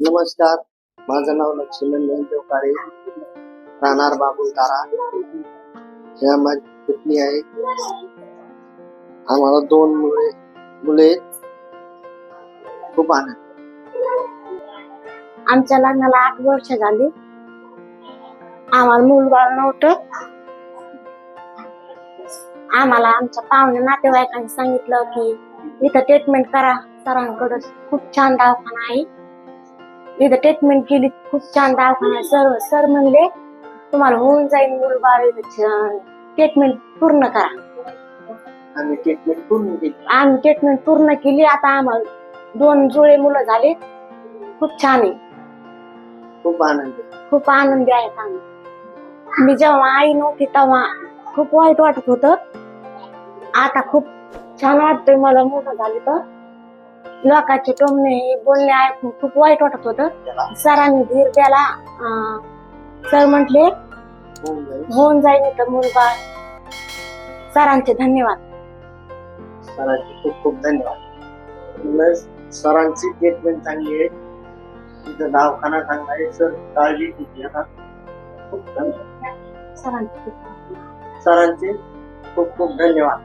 नमस्कार माझं नाव लक्ष्मण ज्ञानदेव काळे राहणार बाबुलतारा ह्या माझी पत्नी आहे. आम्हाला दोन मुले मुले खूप आनंद. आमच्या लग्नाला आठ वर्ष झाली. आम्हाला मूल बाळ नव्हतं. आम्हाला आमच्या पाहुणे नातेवाईकांनी सांगितलं की इथं ट्रीटमेंट करा. सरांकडं खूप छान दवाखाना आहे. इथं ट्रीटमेंट केली खूप छान दवाखाना आहे सर सर म्हणले तुम्हाला होऊन जाईल मूल बाळ ट्रीटमेंट पूर्ण करा. आम्ही ट्रीटमेंट पूर्ण केली. आम्ही ट्रीटमेंट पूर्ण केली. आता आम्हाला दोन जुळे मुलं झाले. खूप छान आहे. खूप आनंद. खूप आनंदी आहेत आम्ही. मी जेव्हा आई नव्हती तेव्हा खूप वाईट वाटत होत. आता खूप छान वाटतंय. मला मोठं झाली तर. लोकांचे टोमणे बोलणे ऐकून खूप वाईट वाटत होत. सरांनी धीर द्याला सर म्हटले होऊन जाईल तर मुलगा. सरांचे धन्यवाद. सरांचे खूप खूप धन्यवाद. सरांची ट्रीटमेंट चांगली आहे. तिथं दवाखाना चांगला आहे. सर काळजी घेतली आता खूप धन्यवाद. सरांचे खूप खूप धन्यवाद.